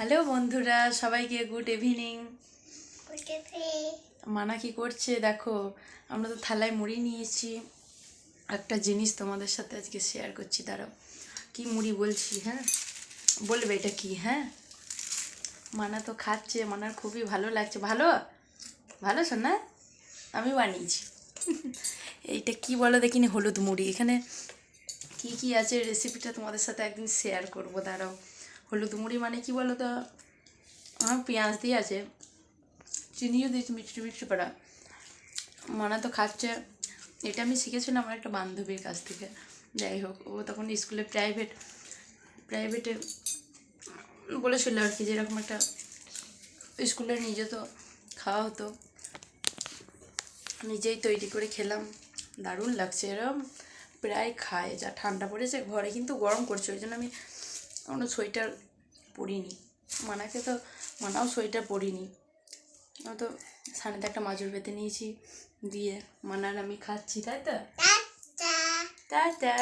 Hello বন্ধুরা সবাইকে good evening মানা কি করছে? দেখো আমরা তো থালায় মুড়ি নিয়েছি। একটা জিনিস তোমাদের সাথে আজকে শেয়ার করছি দাঁড়াও। কি মুড়ি বলছি হ্যাঁ? বলবে এটা কি হ্যাঁ? মানা তো খাচ্ছে মানার খুবই ভালো লাগছে। ভালো? ভালো শোনা আমি বানিয়েছি। এইটা কি বলো দেখিনি হলুদ মুড়ি। এখানে কি কি আছে রেসিপিটা তোমাদের সাথে একদিন শেয়ার করব দাঁড়াও। হলুদ মুড়ি মানে কি বলো তো পেঁয়াজ দিয়ে আছে, চিনিও দিয়েছি, মিষ্টি মিষ্টি পাড়া। মানা তো খাচ্ছে। এটা আমি শিখেছিলাম আমার একটা বান্ধবীর কাছ থেকে। যাই হোক, ও তখন স্কুলে প্রাইভেট প্রাইভেটে বলেছিল আর কি যেরকম একটা স্কুলে নিজে তো খাওয়া হতো। নিজেই তৈরি করে খেলাম। দারুণ লাগছে এরকম প্রায় খায়, যা ঠান্ডা পড়েছে, ঘরে কিন্তু গরম করছে, ওই জন্য আমি কোনো সোয়েটার পরিনি। মানাকে তো মানাও সোয়েটার পরিনি। আমি তো সানিতে একটা মাজুর পেতে নিয়েছি দিয়ে মানার আমি খাচ্ছি তাই তো? টাটা।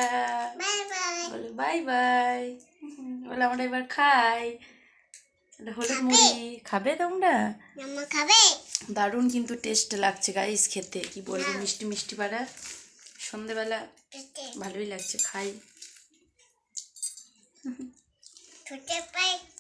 বাই বাই বলে বাই বাই বলে আমরা এবার খাই। এটা হলুদ মুড়ি। খাবে? তোমরা? খাবে? দারুণ কিন্তু টেস্ট লাগছে গাইস খেতে। কি বলব মিষ্টি মিষ্টি পাড়া। সন্ধেবেলা ভালোই লাগছে খাই। 土鸡杯。